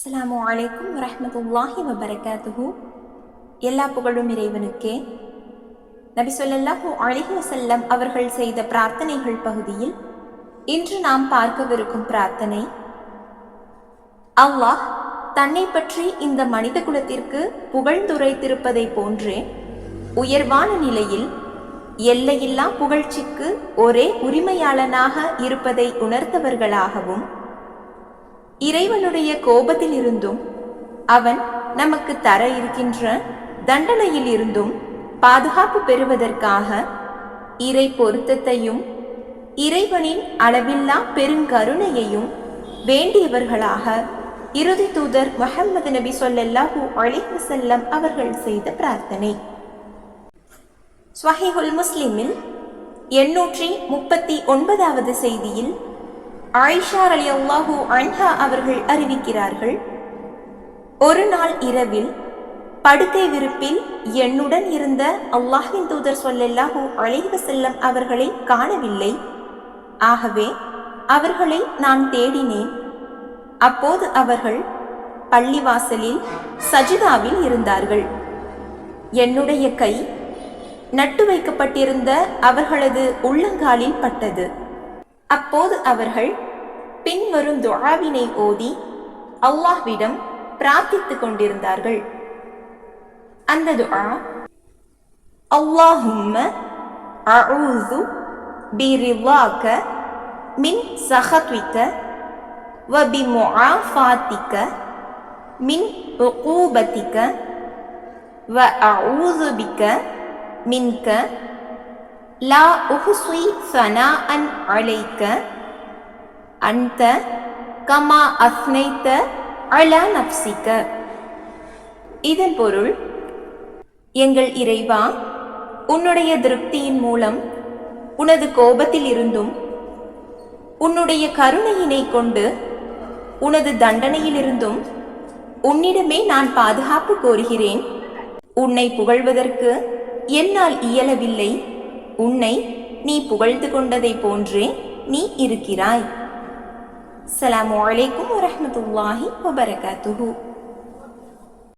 அஸ்லாம் வலைக்கும் வரமத்துல்லாஹி வபரகாத்துஹு. எல்லா புகழும் இறைவனுக்கே. நபி சொல்லல்லாஹு அழகிய செல்லம் அவர்கள் செய்த பிரார்த்தனைகள் பகுதியில் இன்று நாம் பார்க்கவிருக்கும் பிரார்த்தனை அல்லாஹ் தன்னை பற்றி இந்த மனித குலத்திற்கு புகழ்ந்துரைத்திருப்பதை போன்றே உயர்வான நிலையில் எல்லையில்லா புகழ்ச்சிக்கு ஒரே உரிமையாளனாக இருப்பதை உணர்ந்தவர்களாகவும் இறைவனுடைய கோபத்தில் இருந்தும் அவன் நமக்கு தர இருக்கின்ற தண்டனையில் இருந்தும் பாதுகாப்பு பெறுவதற்காக இறை பொருத்தத்தையும் இறைவனின் அளவில்லா பெருங்கருணையையும் வேண்டியவர்களாக இறுதி தூதர் முகமது நபி சொல்லல்லாஹு அலிஹு செல்லம் அவர்கள் செய்த பிரார்த்தனை. ஸ்வஹிஹுல் முஸ்லிமில் எண்ணூற்றி முப்பத்தி ஒன்பதாவது செய்தியில் ஆயிஷா அலி அல்லாஹூ அன்ஹா அவர்கள் அறிவிக்கிறார்கள் ஒரு நாள் இரவில் படுக்கை விருப்பில் என்னுடன் இருந்த அல்லாஹின் தூதர் சொல்லல்லாஹூ அலைஹி செல்லம் அவர்களை காணவில்லை. ஆகவே அவர்களை நான் தேடினேன். அப்போது அவர்கள் பள்ளிவாசலில் சஜிதாவில் இருந்தார்கள். என்னுடைய கை நட்டு வைக்கப்பட்டிருந்த அவர்களது உள்ளங்காலில் பட்டது. அப்போது அவர்கள் பின்வரும் துஆவினை ஓதி அல்லாஹ்விடம் பிரார்த்தித்துக் கொண்டிருந்தார்கள் அந்த துஆ அல்லாஹும்ம அஊது பிரிவாக மின் சஹத்விக وبمعافاتك من عقوبتك وأعوذ بك منك லா உஹுஸ்வி சனா அன் அழைக்க அந்த கமா அஸ்னைத்த அலா நப்சிக்க இதன் பொருள் எங்கள் இறைவா உன்னுடைய திருப்தியின் மூலம் உனது கோபத்தில் இருந்தும் உன்னுடைய கருணையினை கொண்டு உனது தண்டனையிலிருந்தும் உன்னிடமே நான் பாதுகாப்பு கோருகிறேன். உன்னை புகழ்வதற்கு என்னால் இயலவில்லை. உன்னை நீ புகழ்ந்து கொண்டதை போன்றே நீ இருக்கிறாய். அஸ்ஸலாமு அலைக்கும் வரஹ்மத்துல்லாஹி வபரகாத்துஹூ.